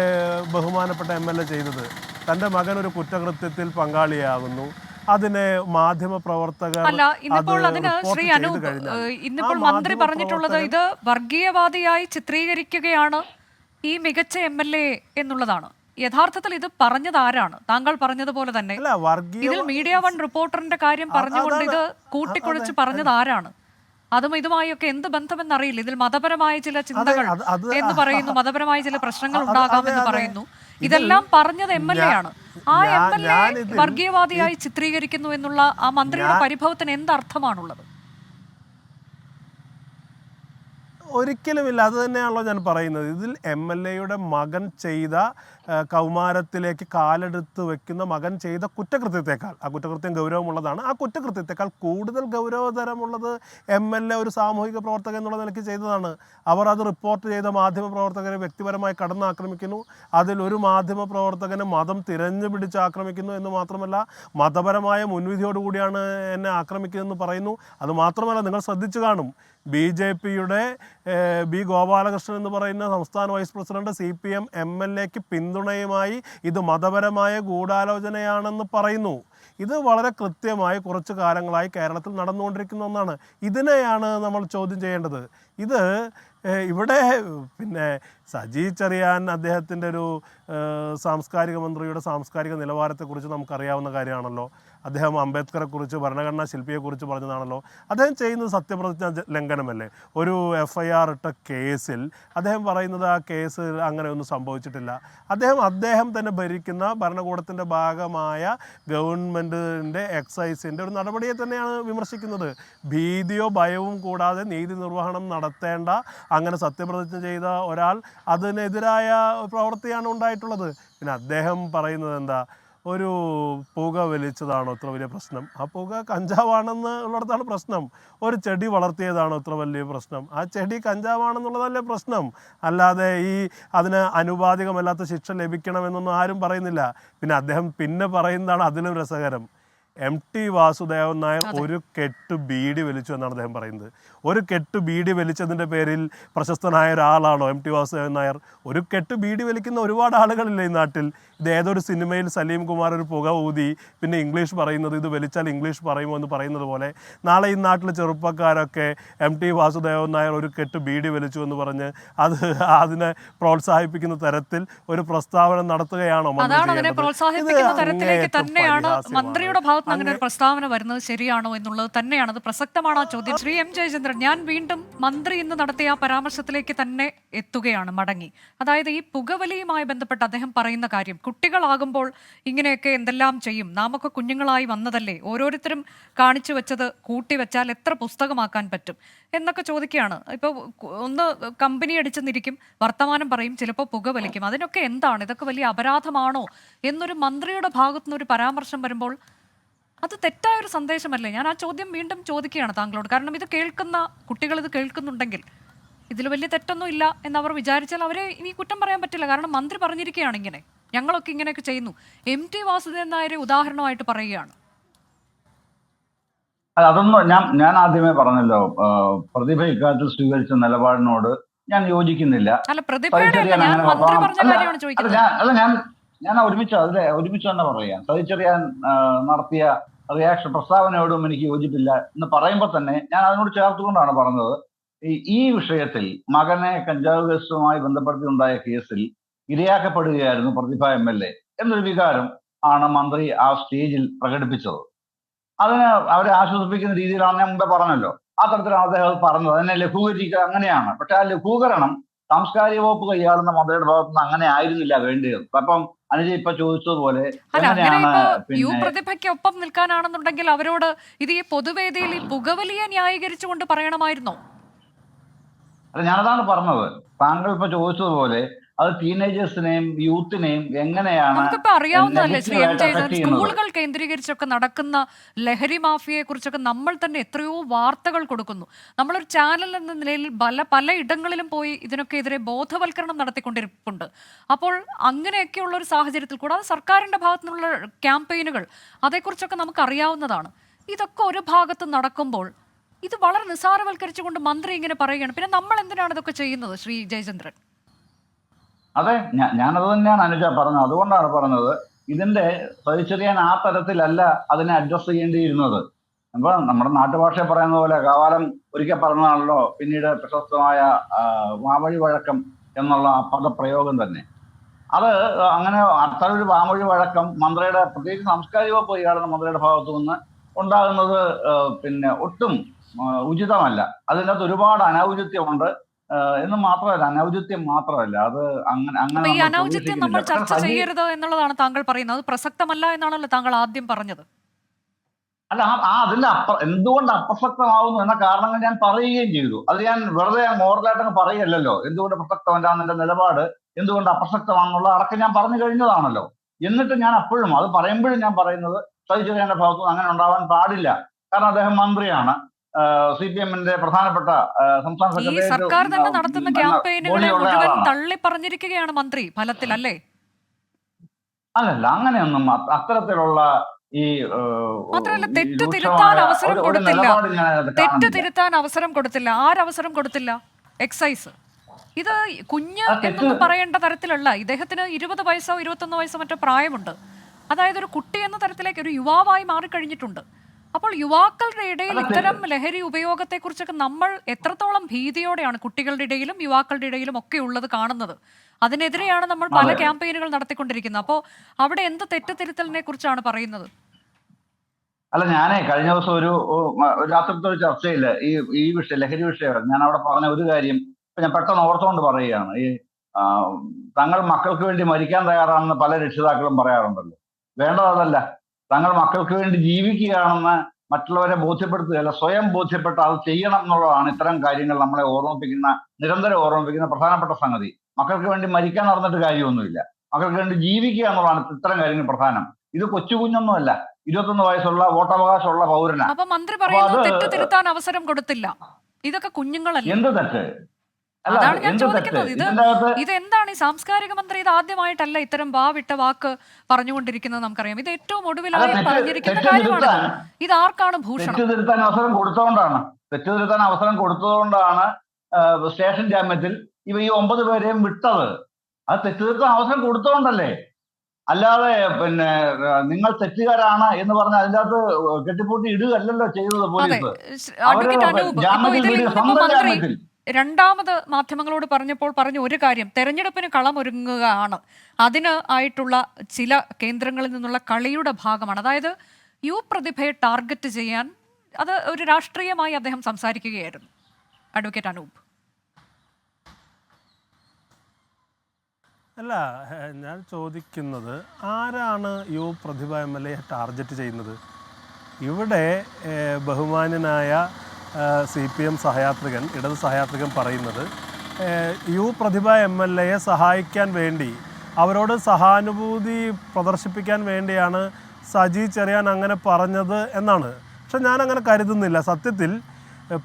ബഹുമാനപ്പെട്ട എം എൽ എ ചെയ്തത്. തന്റെ മകൻ ഒരു കുറ്റകൃത്യത്തിൽ പങ്കാളിയാകുന്നു. അതിനെ മാധ്യമ പ്രവർത്തകർ അല്ല ഇന്നിപ്പോൾ അത് അതിന് ശ്രീ അനൂപ് ഇന്നിപ്പോൾ മന്ത്രി പറഞ്ഞിട്ടുള്ളത് ഇത് വർഗീയവാദിയായി ചിത്രീകരിക്കുകയാണ് ഈ മികച്ച എം എൽ എ എന്നുള്ളതാണ്. യഥാർത്ഥത്തിൽ ഇത് പറഞ്ഞത് ആരാണ് താങ്കൾ പറഞ്ഞതുപോലെ തന്നെ. ഇതിൽ മീഡിയ വൺ റിപ്പോർട്ടറിന്റെ കാര്യം പറഞ്ഞുകൊണ്ട് ഇത് കൂട്ടിക്കുഴച്ച് പറഞ്ഞത് ആരാണ് അതും ഇതുമായൊക്കെ എന്ത് ബന്ധമെന്നറിയില്ല. ഇതിൽ മതപരമായ ചില ചിന്തകൾ എന്ന് പറയുന്നു മതപരമായ ചില പ്രശ്നങ്ങൾ ഉണ്ടാകാമെന്ന്. പറയുന്നു. ഇതെല്ലാം പറഞ്ഞത് എം എൽ എ ആണ്. ആ എം എൽ എ വർഗീയവാദിയായി ചിത്രീകരിക്കുന്നു എന്നുള്ള ആ മന്ത്രിയുടെ പരിഭവത്തിന് എന്ത് അർത്ഥമാണുള്ളത്? ഒരിക്കലുമില്ല. അത് തന്നെയാണല്ലോ ഞാൻ പറയുന്നത്. ഇതിൽ എം എൽ എയുടെ മകൻ ചെയ്ത കൗമാരത്തിലേക്ക് കാലെടുത്ത് വെക്കുന്ന മകൻ ചെയ്ത കുറ്റകൃത്യത്തെക്കാൾ ആ കുറ്റകൃത്യം ഗൗരവമുള്ളതാണ്. ആ കുറ്റകൃത്യത്തെക്കാൾ കൂടുതൽ ഗൗരവതരമുള്ളത് എം എൽ എ ഒരു സാമൂഹിക പ്രവർത്തകൻ എന്നുള്ള നിലയ്ക്ക് ചെയ്തതാണ്. അവർ അത് റിപ്പോർട്ട് ചെയ്ത മാധ്യമ പ്രവർത്തകരെ വ്യക്തിപരമായി കടന്നാക്രമിക്കുന്നു. അതിൽ ഒരു മാധ്യമ പ്രവർത്തകനെ മതം തിരഞ്ഞു പിടിച്ച് ആക്രമിക്കുന്നു എന്ന് മാത്രമല്ല മതപരമായ മുൻവിധിയോടുകൂടിയാണ് എന്നെ ആക്രമിക്കുന്നതെന്ന് പറയുന്നു. അത് മാത്രമല്ല നിങ്ങൾ ശ്രദ്ധിച്ചു കാണും. ബി ജെ പിയുടെ ബി ഗോപാലകൃഷ്ണൻ എന്ന് പറയുന്ന സംസ്ഥാന vice president C P M M L എക്ക് പിന്തുണയുമായി ഇത് മതപരമായ ഗൂഢാലോചനയാണെന്ന് പറയുന്നു. ഇത് വളരെ കൃത്യമായി കുറച്ച് കാലങ്ങളായി കേരളത്തിൽ നടന്നുകൊണ്ടിരിക്കുന്ന ഒന്നാണ്. ഇതിനെയാണ് നമ്മൾ ചോദ്യം ചെയ്യേണ്ടത്. ഇത് ഇവിടെ പിന്നെ സജി ചെറിയാൻ അദ്ദേഹത്തിന്റെ ഒരു സാംസ്കാരിക മന്ത്രിയുടെ സാംസ്കാരിക നിലവാരത്തെക്കുറിച്ച് നമുക്കറിയാവുന്ന കാര്യമാണല്ലോ. അദ്ദേഹം അംബേദ്കറെ കുറിച്ച് ഭരണഘടനാ ശില്പിയെക്കുറിച്ച് പറഞ്ഞതാണല്ലോ. അദ്ദേഹം ചെയ്യുന്നത് സത്യപ്രതിജ്ഞ ലംഘനമല്ലേ? ഒരു എഫ് ഐ ആർ ഇട്ട കേസിൽ അദ്ദേഹം പറയുന്നത് ആ കേസ് അങ്ങനെ ഒന്നും സംഭവിച്ചിട്ടില്ല. അദ്ദേഹം അദ്ദേഹം തന്നെ ഭരിക്കുന്ന ഭരണകൂടത്തിന്റെ ഭാഗമായ ഗവൺമെന്റിന്റെ എക്സൈസിന്റെ ഒരു നടപടിയെ തന്നെയാണ് വിമർശിക്കുന്നത്. ഭീതിയോ ഭയവും കൂടാതെ നീതി നിർവഹണം നടത്തേണ്ട അങ്ങനെ സത്യപ്രതിജ്ഞ ചെയ്ത ഒരാൾ അതിനെതിരായ പ്രവൃത്തിയാണ് ഉണ്ടായിട്ടുള്ളത്. പിന്നെ അദ്ദേഹം പറയുന്നത് എന്താ? ഒരു പുക വലിച്ചതാണോ ഇത്ര വലിയ പ്രശ്നം? ആ പുക കഞ്ചാവാണെന്ന് ഉള്ളിടത്താണ് പ്രശ്നം. ഒരു ചെടി വളർത്തിയതാണോ ഇത്ര വലിയ പ്രശ്നം? ആ ചെടി കഞ്ചാവാണെന്നുള്ളതല്ലേ പ്രശ്നം. അല്ലാതെ ഈ അതിന് അനുപാതികമല്ലാത്ത ശിക്ഷ ലഭിക്കണമെന്നൊന്നും ആരും പറയുന്നില്ല. പിന്നെ അദ്ദേഹം പിന്നെ പറയുന്നതാണ് അതിലും രസകരം. എം ടി വാസുദേവൻ നായർ ഒരു കെട്ട് ബീഡി വലിച്ചു എന്നാണ് അദ്ദേഹം പറയുന്നത്. ഒരു കെട്ട് ബീഡി വലിച്ചതിന്റെ പേരിൽ പ്രശസ്തനായ ഒരാളാണോ എം ടി വാസുദേവൻ നായർ? ഒരു കെട്ട് ബീഡി വലിക്കുന്ന ഒരുപാട് ആളുകളില്ല ഈ നാട്ടിൽ? ഇത് ഏതൊരു സിനിമയിൽ സലീം കുമാർ ഒരു പുക ഊതി പിന്നെ ഇംഗ്ലീഷ് പറയുന്നത് ഇത് വലിച്ചാൽ ഇംഗ്ലീഷ് പറയുമോ എന്ന് പറയുന്നത് പോലെ നാളെ ഈ നാട്ടിലെ ചെറുപ്പക്കാരൊക്കെ എം ടി വാസുദേവൻ നായർ ഒരു കെട്ട് ബീഡി വലിച്ചു എന്ന് പറഞ്ഞ് അത് അതിനെ പ്രോത്സാഹിപ്പിക്കുന്ന തരത്തിൽ ഒരു പ്രസ്താവന നടത്തുകയാണോ തന്നെയാണ് മന്ത്രിയുടെ ഭാഗത്ത് അങ്ങനെ ഒരു പ്രസ്താവന വരുന്നത് ശരിയാണോ എന്നുള്ളത് തന്നെയാണ്. അത് പ്രസക്തമാണ് ആ ചോദ്യം? ശ്രീ എം ജയചന്ദ്രൻ ഞാൻ വീണ്ടും മന്ത്രി ഇന്ന് നടത്തിയ ആ പരാമർശത്തിലേക്ക് തന്നെ എത്തുകയാണ് മടങ്ങി. അതായത് ഈ പുകവലിയുമായി ബന്ധപ്പെട്ട് അദ്ദേഹം പറയുന്ന കാര്യം കുട്ടികളാകുമ്പോൾ ഇങ്ങനെയൊക്കെ എന്തെല്ലാം ചെയ്യും? നാമൊക്കെ കുഞ്ഞുങ്ങളായി വന്നതല്ലേ? ഓരോരുത്തരും കാണിച്ചു വെച്ചത് കൂട്ടി വെച്ചാൽ എത്ര പുസ്തകമാക്കാൻ പറ്റും? എന്നൊക്കെ ചോദിക്കുകയാണ്. ഇപ്പോൾ ഒന്ന് കമ്പനി അടിച്ചെന്നിരിക്കും വർത്തമാനം പറയും ചിലപ്പോൾ പുക വലിക്കും. അതിനൊക്കെ എന്താണ്? ഇതൊക്കെ വലിയ അപരാധമാണോ? എന്നൊരു മന്ത്രിയുടെ ഭാഗത്തുനിന്ന് ഒരു പരാമർശം വരുമ്പോൾ അത് തെറ്റായ ഒരു സന്ദേശമല്ലേ? ഞാൻ ആ ചോദ്യം വീണ്ടും ചോദിക്കുകയാണ് താങ്കളോട്. കാരണം ഇത് കേൾക്കുന്ന കുട്ടികൾ ഇത് കേൾക്കുന്നുണ്ടെങ്കിൽ ഇതിൽ വലിയ തെറ്റൊന്നും ഇല്ല എന്ന് അവർ വിചാരിച്ചാൽ അവരെ ഇനി കുറ്റം പറയാൻ പറ്റില്ല. കാരണം മന്ത്രി പറഞ്ഞിരിക്കുകയാണ് ഇങ്ങനെ. ഞങ്ങളൊക്കെ ഇങ്ങനെയൊക്കെ ചെയ്യുന്നു. എം ടി വാസുദേവൻ നായരെ ഉദാഹരണമായിട്ട് പറയുകയാണ്. അത് അതൊന്നും ഞാൻ ഞാൻ ആദ്യമേ പറഞ്ഞല്ലോ. പ്രതിഭ ഇക്കാര്യത്തിൽ സ്വീകരിച്ച നിലപാടിനോട് ഞാൻ യോജിക്കുന്നില്ല. അല്ല ഞാൻ ഞാൻ ഒരുമിച്ച് അതിലെ ഒരുമിച്ച് തന്നെ പറയാം. സഹിച്ചറിയാൻ ആ, നടത്തിയ റിയാക്ഷൻ പ്രസ്താവനയോടും എനിക്ക് യോജിപ്പില്ല എന്ന് പറയുമ്പോൾ തന്നെ ഞാൻ അതിനോട് ചേർത്തുകൊണ്ടാണ് പറഞ്ഞത്. ഈ ഈ വിഷയത്തിൽ മകനെ കഞ്ചാവ് കേസുമായി ബന്ധപ്പെടുത്തി ഉണ്ടായ കേസിൽ ഇരയാക്കപ്പെടുകയായിരുന്നു പ്രതിഭ എം എൽ എ എന്നൊരു വികാരം ആണ് മന്ത്രി ആ സ്റ്റേജിൽ പ്രകടിപ്പിച്ചത്. അതിന് അവരെ ആശ്വസിപ്പിക്കുന്ന രീതിയിലാണ് ഞാൻ മുമ്പേ പറഞ്ഞല്ലോ. ആ തരത്തിലാണ് അദ്ദേഹം പറഞ്ഞത്. അതിനെ ലഘൂകരിക്കുക അങ്ങനെയാണ്. പക്ഷെ ആ ലഘൂകരണം സാംസ്കാരിക വകുപ്പ് കൈയാളുന്ന മന്ത്രിയുടെ ഭാഗത്തുനിന്ന് അങ്ങനെ ആയിരുന്നില്ല വേണ്ടിയത്. അപ്പം അനുജ ഇപ്പൊ ചോദിച്ചതുപോലെ യു നിൽക്കാനാണെന്നുണ്ടെങ്കിൽ അവരോട് ഇത് ഈ പൊതുവേദിയിൽ ഈ പുകവലിയെ ന്യായീകരിച്ചുകൊണ്ട് പറയണമായിരുന്നോ? അല്ല ഞാനതാണ് പറഞ്ഞത്. താങ്കൾ ഇപ്പൊ ചോദിച്ചതുപോലെ അത് ടീനേജേഴ്സിനെയും യൂത്തിനെയും എങ്ങനെയാണ് അറിയാവുന്നതല്ലേ ശ്രീ എം ജയചന്ദ്രൻ സ്കൂളുകൾ കേന്ദ്രീകരിച്ചൊക്കെ നടക്കുന്ന ലഹരി മാഫിയയെ കുറിച്ചൊക്കെ നമ്മൾ തന്നെ എത്രയോ വാർത്തകൾ കൊടുക്കുന്നു. നമ്മളൊരു ചാനൽ എന്ന നിലയിൽ പല പല ഇടങ്ങളിലും പോയി ഇതിനൊക്കെ എതിരെ ബോധവൽക്കരണം നടത്തിക്കൊണ്ടിരിപ്പുണ്ട്. അപ്പോൾ അങ്ങനെയൊക്കെയുള്ള ഒരു സാഹചര്യത്തിൽ കൂടാതെ സർക്കാരിന്റെ ഭാഗത്തു നിന്നുള്ള ക്യാമ്പയിനുകൾ അതേക്കുറിച്ചൊക്കെ നമുക്ക് അറിയാവുന്നതാണ് ഇതൊക്കെ ഒരു ഭാഗത്ത് നടക്കുമ്പോൾ ഇത് വളരെ നിസ്സാരവൽക്കരിച്ചുകൊണ്ട് മന്ത്രി ഇങ്ങനെ പറയുകയാണ്. പിന്നെ നമ്മൾ എന്തിനാണ് ഇതൊക്കെ ചെയ്യുന്നത് ശ്രീ ജയചന്ദ്രൻ? അതെ ഞാനത് തന്നെയാണ് അനുജ പറഞ്ഞത്. അതുകൊണ്ടാണ് പറഞ്ഞത് ഇതിന്റെ തിരിച്ചറിയാൻ ആ തരത്തിലല്ല അതിനെ അഡ്രസ് ചെയ്യേണ്ടിയിരുന്നത്. അപ്പൊ നമ്മുടെ നാട്ടുഭാഷയെ പറയുന്ന പോലെ കാവാലം ഒരിക്കൽ പറഞ്ഞതാണല്ലോ പിന്നീട് പ്രശസ്തമായ വാമൊഴി വഴക്കം എന്നുള്ള പദപ്രയോഗം തന്നെ. അത് അങ്ങനെ അത്തരം ഒരു വാമൊഴി വഴക്കം മന്ത്രിയുടെ പ്രത്യേകിച്ച് സാംസ്കാരിക വകുപ്പ് ഇയാളുടെ മന്ത്രിയുടെ ഭാഗത്തു നിന്ന് ഉണ്ടാകുന്നത് പിന്നെ ഒട്ടും ഉചിതമല്ല. അതിനകത്ത് ഒരുപാട് അനൗചിത്യമുണ്ട് എന്ന് മാത്രമല്ല അനൗചിത്യം മാത്രമല്ല. അത് അങ്ങനെ അങ്ങനെ ഈ അനൗചിത്യം നമ്മൾ ചർച്ച ചെയ്യരുത് എന്നുള്ളതാണ് താങ്കൾ പറയുന്നത്? അത് പ്രസക്തമല്ല എന്നാണല്ലോ താങ്കൾ ആദ്യം പറഞ്ഞത്. അല്ല ആ- അതിന്റെ അപ്ര എന്തുകൊണ്ട് അപ്രസക്തമാവുന്നു എന്ന കാരണങ്ങൾ ഞാൻ പറയുകയും ചെയ്തു. അത് ഞാൻ വെറുതെ മോറലായിട്ടങ്ങ് പറയുകയല്ലോ എന്തുകൊണ്ട് പ്രസക്തമല്ല എന്നുള്ള നിലപാട് എന്തുകൊണ്ട് അപ്രസക്തമാണെന്നുള്ള അടക്കം ഞാൻ പറഞ്ഞു കഴിഞ്ഞതാണല്ലോ. എന്നിട്ട് ഞാൻ അപ്പോഴും അത് പറയുമ്പോഴും ഞാൻ പറയുന്നത് സജി ചെറിയാന്റെ ഭാഗത്തുനിന്ന് അങ്ങനെ ഉണ്ടാവാൻ പാടില്ല. കാരണം അദ്ദേഹം മന്ത്രിയാണ്. സി പി എമ്മിന്റെ പ്രധാനപ്പെട്ട സംസ്ഥാന ഈ സർക്കാർ തന്നെ നടത്തുന്ന ക്യാമ്പയിനുകളെ മുഴുവൻ. തള്ളി പറഞ്ഞിരിക്കുകയാണ് മന്ത്രി ഫലത്തിൽ അല്ലേ? അല്ലല്ല അങ്ങനെയൊന്നും അത്തരത്തിലുള്ള ഈ മാത്രമല്ല തെറ്റ് തിരുത്താൻ അവസരം കൊടുത്തില്ല. തെറ്റ്. തിരുത്താൻ അവസരം കൊടുത്തില്ല. ആരവസരം കൊടുത്തില്ല? എക്സൈസ്. ഇത് കുഞ്ഞ് എന്നൊന്നും പറയേണ്ട തരത്തിലുള്ള ഇദ്ദേഹത്തിന് ഇരുപത് വയസ്സോ ഇരുപത്തൊന്ന് വയസ്സോ മറ്റോ പ്രായമുണ്ട്. അതായത് ഒരു കുട്ടി എന്ന തരത്തിലേക്ക് ഒരു യുവാവായി മാറിക്കഴിഞ്ഞിട്ടുണ്ട്. അപ്പോൾ യുവാക്കളുടെ ഇടയിൽ ഇത്തരം ലഹരി ഉപയോഗത്തെ കുറിച്ചൊക്കെ നമ്മൾ എത്രത്തോളം ഭീതിയോടെയാണ് കുട്ടികളുടെ ഇടയിലും യുവാക്കളുടെ ഇടയിലും ഒക്കെ ഉള്ളത് കാണുന്നത്? അതിനെതിരെയാണ് നമ്മൾ പല. ക്യാമ്പയിനുകൾ നടത്തിക്കൊണ്ടിരിക്കുന്നത്. അപ്പോൾ അവിടെ എന്ത് തെറ്റുതിരുത്തലിനെ കുറിച്ചാണ് പറയുന്നത്? അല്ല ഞാനേ കഴിഞ്ഞ ദിവസം ഒരു രാത്രിത്തെ ഒരു ചർച്ചയിൽ ഈ ഈ വിഷയം ലഹരി വിഷയം ഞാൻ അവിടെ പറഞ്ഞ ഒരു കാര്യം ഇപ്പൊ ഞാൻ പെട്ടെന്ന് ഓർത്തുകൊണ്ട് പറയുകയാണ്. ഈ തങ്ങൾ മക്കൾക്ക് വേണ്ടി മരിക്കാൻ തയ്യാറാണെന്ന് പല രക്ഷിതാക്കളും പറയാറുണ്ടല്ലോ. വേണ്ടതല്ല അതല്ല തങ്ങൾ മക്കൾക്ക് വേണ്ടി ജീവിക്കുകയാണെന്ന് മറ്റുള്ളവരെ ബോധ്യപ്പെടുത്തുകയല്ല സ്വയം ബോധ്യപ്പെട്ട് അത് ചെയ്യണം എന്നുള്ളതാണ് ഇത്തരം കാര്യങ്ങൾ നമ്മളെ ഓർമ്മിപ്പിക്കുന്ന നിരന്തരം ഓർമ്മിപ്പിക്കുന്ന പ്രധാനപ്പെട്ട സംഗതി. മക്കൾക്ക് വേണ്ടി മരിക്കാൻ നടന്നിട്ട് കാര്യമൊന്നുമില്ല. മക്കൾക്ക് വേണ്ടി ജീവിക്കുക എന്നുള്ളതാണ് ഇത്തരം കാര്യങ്ങൾ പ്രധാനം. ഇത് കൊച്ചു കുഞ്ഞൊന്നുമല്ല. ഇരുപത്തൊന്ന് വയസ്സുള്ള വോട്ടവകാശമുള്ള പൗരനാണ് അപ്പൊ മന്ത്രി പറയുന്നു തെറ്റ് തിരുത്താൻ അവസരം കൊടുത്തില്ല. ഇതൊക്കെ കുഞ്ഞുങ്ങളല്ല? എന്ത് തെറ്റ്? അല്ല അതാണ് ഞാൻ ചോദിക്കുന്നത്. ഇത് ഇത് എന്താണ് ഇതെന്താണ്? ഈ സാംസ്കാരിക മന്ത്രി ഇത് ആദ്യമായിട്ടല്ല ഇത്തരം വാവിട്ട വാക്ക് പറഞ്ഞുകൊണ്ടിരിക്കുന്നത് നമുക്കറിയാം. ഇത് ഏറ്റവും ഒടുവിലായി പറഞ്ഞിരിക്കുന്ന കാര്യമാണ് ഇത്. ആർക്കാണ് ഭൂഷണം? തെറ്റുതിരുത്താൻ അവസരം കൊടുത്തോണ്ടാണ് തെറ്റുതിരുത്താൻ അവസരം കൊടുത്തതുകൊണ്ടാണ് സ്റ്റേഷൻ ജാമ്യത്തിൽ ഇവ ഈ ഒമ്പത് പേരെയും വിട്ടത്. അത് തെറ്റുതിരുത്താൻ അവസരം കൊടുത്തോണ്ടല്ലേ അല്ലാതെ പിന്നെ നിങ്ങൾ തെറ്റുകാരാണ് എന്ന് പറഞ്ഞ അതിന്റെ അകത്ത് കെട്ടിപ്പൂട്ടി ഇടുകയല്ലല്ലോ ചെയ്തത് പോലീസ്. അവർ ജാമ്യത്തിൽ സ്വന്തം ജാമ്യത്തിൽ. രണ്ടാമത് മാധ്യമങ്ങളോട് പറഞ്ഞപ്പോൾ പറഞ്ഞ ഒരു കാര്യം തെരഞ്ഞെടുപ്പിന് കളമൊരുങ്ങുകയാണ്. അതിന് ആയിട്ടുള്ള ചില കേന്ദ്രങ്ങളിൽ നിന്നുള്ള കളിയുടെ ഭാഗമാണ്. അതായത് യു പ്രതിഭയെ ടാർഗറ്റ് ചെയ്യാൻ അത് ഒരു രാഷ്ട്രീയമായി അദ്ദേഹം സംസാരിക്കുകയായിരുന്നു. അഡ്വക്കേറ്റ് അനൂപ്. അല്ല ഞാൻ ചോദിക്കുന്നത് ആരാണ് U Prathibha M L A target ചെയ്യുന്നത്? ഇവിടെ ഏഹ്, ബഹുമാന്യനായ സി പി എം സഹയാത്രികൻ ഇടത് സഹയാത്രികൻ പറയുന്നത് യു പ്രതിഭ എം എൽ എയെ സഹായിക്കാൻ വേണ്ടി അവരോട് സഹാനുഭൂതി പ്രദർശിപ്പിക്കാൻ വേണ്ടിയാണ് സജി ചെറിയാൻ അങ്ങനെ പറഞ്ഞത് എന്നാണ്. പക്ഷെ ഞാനങ്ങനെ കരുതുന്നില്ല. സത്യത്തിൽ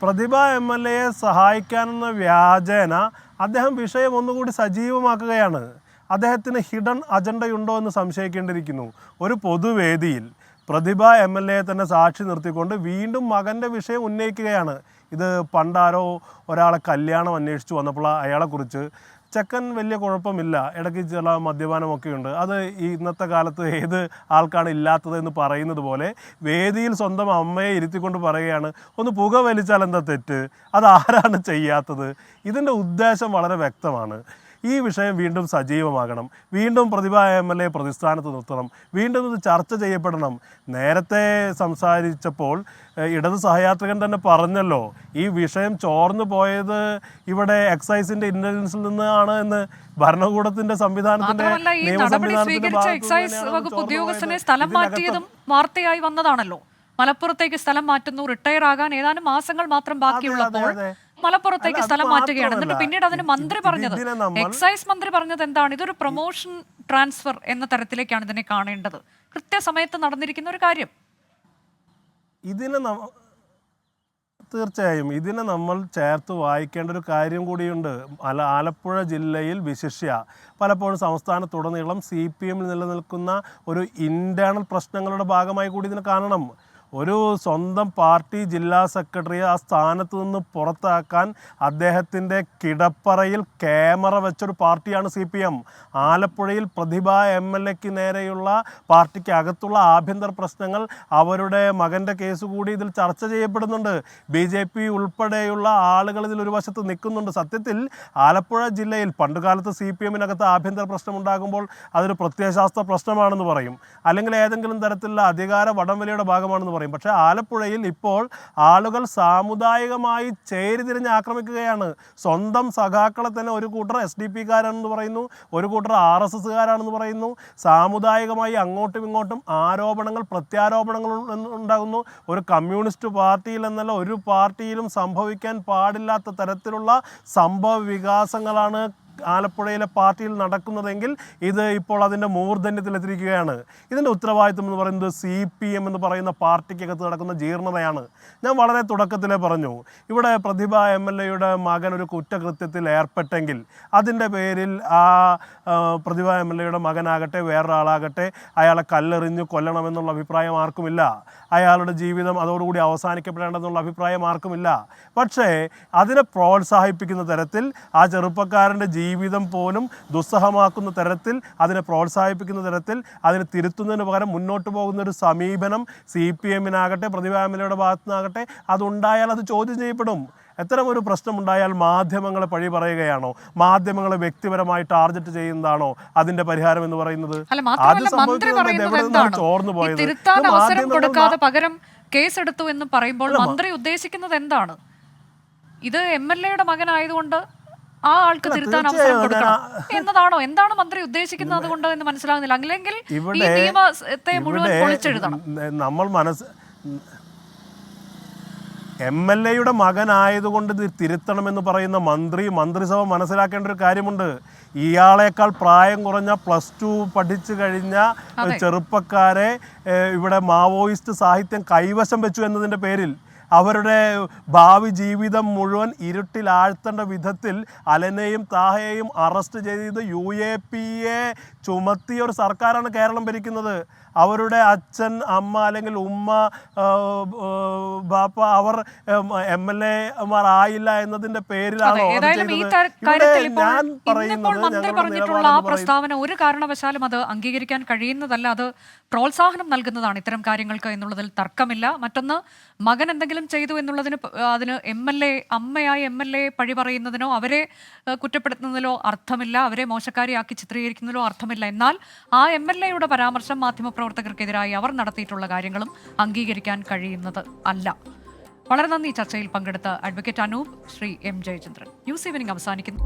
പ്രതിഭ എം എൽ എയെ സഹായിക്കാനെന്ന വ്യാജേന അദ്ദേഹം വിഷയം ഒന്നുകൂടി സജീവമാക്കുകയാണ്. അദ്ദേഹത്തിന് ഹിഡൻ അജണ്ടയുണ്ടോ എന്ന് സംശയിക്കേണ്ടിയിരിക്കുന്നു. ഒരു പൊതുവേദിയിൽ പ്രതിഭ എം എൽ എയെ തന്നെ സാക്ഷി നിർത്തിക്കൊണ്ട് വീണ്ടും മകന്റെ വിഷയം ഉന്നയിക്കുകയാണ്. ഇത് പണ്ടാരോ ഒരാളെ കല്യാണം അന്വേഷിച്ചു വന്നപ്പോൾ അയാളെക്കുറിച്ച് ചെക്കൻ വലിയ കുഴപ്പമില്ല. ഇടയ്ക്ക് ചില മദ്യപാനമൊക്കെ ഉണ്ട് അത് ഇന്നത്തെ കാലത്ത് ഏത് ആൾക്കാണ് ഇല്ലാത്തത് എന്ന് പറയുന്നത് പോലെ വേദിയിൽ സ്വന്തം അമ്മയെ ഇരുത്തിക്കൊണ്ട് പറയുകയാണ്. ഒന്ന് പുക വലിച്ചാൽ എന്താ തെറ്റ്? അത് ആരാണ് ചെയ്യാത്തത്? ഇതിന്റെ ഉദ്ദേശം വളരെ വ്യക്തമാണ്. ഈ വിഷയം വീണ്ടും സജീവമാകണം. വീണ്ടും പ്രതിഭ എം എൽ എ പ്രതിസ്ഥാനത്ത് നിർത്തണം. വീണ്ടും ഇത് ചർച്ച ചെയ്യപ്പെടണം. നേരത്തെ സംസാരിച്ചപ്പോൾ ഇടത് സഹയാത്രികൻ തന്നെ പറഞ്ഞല്ലോ ഈ വിഷയം ചോർന്നു പോയത് ഇവിടെ എക്സൈസിന്റെ ഇന്റലിജൻസിൽ നിന്നാണ് എന്ന്. ഭരണകൂടത്തിന്റെ സംവിധാനത്തിന്റെ നിയമ എക്സൈസ് വകുപ്പ് ഉദ്യോഗസ്ഥനെ സ്ഥലം മാറ്റിയതും വാർത്തയായി വന്നതാണല്ലോ. മലപ്പുറത്തേക്ക് സ്ഥലം മാറ്റുന്നു റിട്ടയർ ആകാൻ ഏതാനും മാസങ്ങൾ മാത്രം ബാക്കിയുള്ളപ്പോൾ. മലപ്പുറത്തേക്ക് സ്ഥലം മാറ്റുകയാണ്. എന്നിട്ട് പിന്നീട് അതിന് മന്ത്രി പറഞ്ഞത് എക്സൈസ് മന്ത്രി പറഞ്ഞത് എന്താണ്? ഇതൊരു പ്രൊമോഷൻ ട്രാൻസ്ഫർ എന്ന തരത്തിലേക്കാണ് ഇതിനെ കാണേണ്ടത്. കൃത്യസമയത്ത് നടന്നിരിക്കുന്ന ഒരു കാര്യം. ഇതിനെ തീർച്ചയായും ഇതിനെ നമ്മൾ ചേർത്ത് വായിക്കേണ്ട ഒരു കാര്യം കൂടിയുണ്ട്. അല്ല ആലപ്പുഴ ജില്ലയിൽ വിശിഷ്യ. പലപ്പോഴും സംസ്ഥാനത്തുടനീളം സി പി എമ്മിൽ നിലനിൽക്കുന്ന ഒരു ഇന്റേണൽ പ്രശ്നങ്ങളുടെ ഭാഗമായി കൂടി ഇതിനെ കാണണം. ഒരു സ്വന്തം പാർട്ടി ജില്ലാ സെക്രട്ടറിയെ ആ സ്ഥാനത്ത് നിന്ന് പുറത്താക്കാൻ അദ്ദേഹത്തിന്റെ കിടപ്പറയിൽ ക്യാമറ വെച്ചൊരു പാർട്ടിയാണ് സി പി എം. ആലപ്പുഴയിൽ പ്രതിഭ എം എൽ എക്ക് നേരെയുള്ള പാർട്ടിക്ക് അകത്തുള്ള ആഭ്യന്തര പ്രശ്നങ്ങൾ അവരുടെ മകന്റെ കേസ് കൂടി ഇതിൽ ചർച്ച ചെയ്യപ്പെടുന്നുണ്ട്. ബി ജെ പി ഉൾപ്പെടെയുള്ള ആളുകൾ ഇതിൽ ഒരു വശത്ത് നിൽക്കുന്നുണ്ട്. സത്യത്തിൽ ആലപ്പുഴ ജില്ലയിൽ പണ്ടുകാലത്ത് സി പി എമ്മിനകത്ത് ആഭ്യന്തര പ്രശ്നം ഉണ്ടാകുമ്പോൾ അതൊരു പ്രത്യയശാസ്ത്ര പ്രശ്നമാണെന്ന് പറയും. അല്ലെങ്കിൽ ഏതെങ്കിലും തരത്തിലുള്ള അധികാര വടംവലിയുടെ ഭാഗമാണെന്ന് പറയും. പക്ഷേ ആലപ്പുഴയിൽ ഇപ്പോൾ ആളുകൾ സാമുദായികമായി ചേരിതിരിഞ്ഞ് ആക്രമിക്കുകയാണ്. സ്വന്തം സഖാക്കളെ തന്നെ ഒരു കൂട്ടർ എസ് ഡി പിക്കാരാണെന്ന് പറയുന്നു ഒരു കൂട്ടർ ആർ എസ് എസ്സുകാരാണെന്ന് പറയുന്നു. സാമുദായികമായി അങ്ങോട്ടും ഇങ്ങോട്ടും ആരോപണങ്ങൾ പ്രത്യാരോപണങ്ങൾ ഉണ്ടാകുന്നു. ഒരു കമ്മ്യൂണിസ്റ്റ് പാർട്ടിയിൽ എന്നല്ല ഒരു പാർട്ടിയിലും സംഭവിക്കാൻ പാടില്ലാത്ത തരത്തിലുള്ള സംഭവ വികാസങ്ങളാണ് ആലപ്പുഴയിലെ പാർട്ടിയിൽ നടക്കുന്നതെങ്കിൽ ഇത് ഇപ്പോൾ അതിന്റെ മൂർധന്യത്തിലെത്തിയിരിക്കുകയാണ്. ഇതിന്റെ ഉത്തരവാദിത്വം എന്ന് പറയുന്നത് സി പി എം എന്ന് പറയുന്ന പാർട്ടിക്കകത്ത് നടക്കുന്ന ജീർണതയാണ്. ഞാൻ വളരെ തുടക്കത്തിലേ പറഞ്ഞു. ഇവിടെ പ്രതിഭ എം എൽ എയുടെ മകൻ ഒരു കുറ്റകൃത്യത്തിൽ ഏർപ്പെട്ടെങ്കിൽ അതിന്റെ പേരിൽ ആ പ്രതിഭ എം എൽ എയുടെ മകനാകട്ടെ വേറൊരാളാകട്ടെ അയാളെ കല്ലെറിഞ്ഞ് കൊല്ലണമെന്നുള്ള അഭിപ്രായം ആർക്കുമില്ല. അയാളുടെ ജീവിതം അതോടുകൂടി അവസാനിക്കപ്പെടേണ്ടെന്നുള്ള അഭിപ്രായം ആർക്കുമില്ല. പക്ഷേ അതിനെ പ്രോത്സാഹിപ്പിക്കുന്ന തരത്തിൽ ആ ചെറുപ്പക്കാരന്റെ ജീവിതം പോലും ദുസ്സഹമാക്കുന്ന തരത്തിൽ അതിനെ പ്രോത്സാഹിപ്പിക്കുന്ന തരത്തിൽ അതിനെ തിരുത്തുന്നതിന് പകരം മുന്നോട്ട് പോകുന്ന ഒരു സമീപനം സി പി എമ്മിനാകട്ടെ പ്രതിഭാമിലയുടെ ഭാഗത്തുനിന്നാകട്ടെ അതുണ്ടായാൽ അത് ചോദ്യം ചെയ്യപ്പെടും. എത്തരം ഒരു പ്രശ്നമുണ്ടായാൽ മാധ്യമങ്ങളെ പഴി പറയുകയാണോ? മാധ്യമങ്ങളെ വ്യക്തിപരമായി ടാർഗറ്റ് ചെയ്യുന്നതാണോ? അതിന്റെ പരിഹാരം എന്ന് പറയുന്നത്? അത് സംഭവിക്കുന്നത് ചോർന്നു പോയത്. പകരം കേസെടുത്തു എന്ന് പറയുമ്പോൾ മന്ത്രി ഉദ്ദേശിക്കുന്നത് എന്താണ്? ഇത് എം എൽ എയുടെ മകനായതുകൊണ്ട് ആ ആൾക്ക് തിരുത്താൻ അവസരം കൊടുക്കണം. എന്നതാണോ? എന്താണ് മന്ത്രി ഉദ്ദേശിക്കുന്നത് കൊണ്ട് എന്ന് മനസ്സിലാകുന്നില്ല. അല്ലെങ്കിൽ ഈ നിയമത്തെ മുഴുവൻ പൊളിച്ചെഴുതണം. നമ്മൾ മനസ്സ് എം എൽ എയുടെ മകനായതുകൊണ്ട് ഇത് തിരുത്തണമെന്ന് പറയുന്ന മന്ത്രി മന്ത്രിസഭ മനസ്സിലാക്കേണ്ട ഒരു കാര്യമുണ്ട്. ഇയാളേക്കാൾ പ്രായം കുറഞ്ഞ പ്ലസ് ടു പഠിച്ചു കഴിഞ്ഞ. ചെറുപ്പക്കാരെ ഇവിടെ മാവോയിസ്റ്റ് സാഹിത്യം കൈവശം വെച്ചു എന്നതിന്റെ പേരിൽ അവരുടെ ഭാവി ജീവിതം മുഴുവൻ ഇരുട്ടിലാഴ്ത്തേണ്ട വിധത്തിൽ അലനെയും താഹയെയും അറസ്റ്റ് ചെയ്ത് യു എ പി എ ചുമത്തിയ ഒരു സർക്കാരാണ് കേരളം ഭരിക്കുന്നത്. അവരുടെ അച്ഛൻ അമ്മ അല്ലെങ്കിൽ ഉമ്മ ബാപ്പ അവർ എം എൽ എ മാർ ആയില്ല എന്നതിന്റെ പേരിലാണ് ഞാൻ പറഞ്ഞിട്ടുള്ള ആ പ്രസ്താവന ഒരു കാരണവശാലും അത് അംഗീകരിക്കാൻ കഴിയുന്നതല്ല. അത് പ്രോത്സാഹനം നൽകുന്നതാണ് ഇത്തരം കാര്യങ്ങൾക്ക് എന്നുള്ളതിൽ തർക്കമില്ല. മറ്റൊന്ന് മകൻ എന്തെങ്കിലും ചെയ്തു എന്നുള്ളതിന് അതിന് എം എൽ എ അമ്മയായ എം എൽ എ പഴി പറയുന്നതിനോ അവരെ കുറ്റപ്പെടുത്തുന്നതിലോ അർത്ഥമില്ല. അവരെ മോശക്കാരിയാക്കി ചിത്രീകരിക്കുന്നതിലോ അർത്ഥമില്ല. എന്നാൽ ആ എം എൽ എയുടെ പരാമർശം മാധ്യമപ്രവർത്തകർക്കെതിരായി അവർ നടത്തിയിട്ടുള്ള കാര്യങ്ങളും അംഗീകരിക്കാൻ കഴിയുന്നത് അല്ല. വളരെ നന്ദി ചർച്ചയിൽ പങ്കെടുത്ത advocate Anoop Shri M Jayachandran. News evening അവസാനിക്കുന്നു.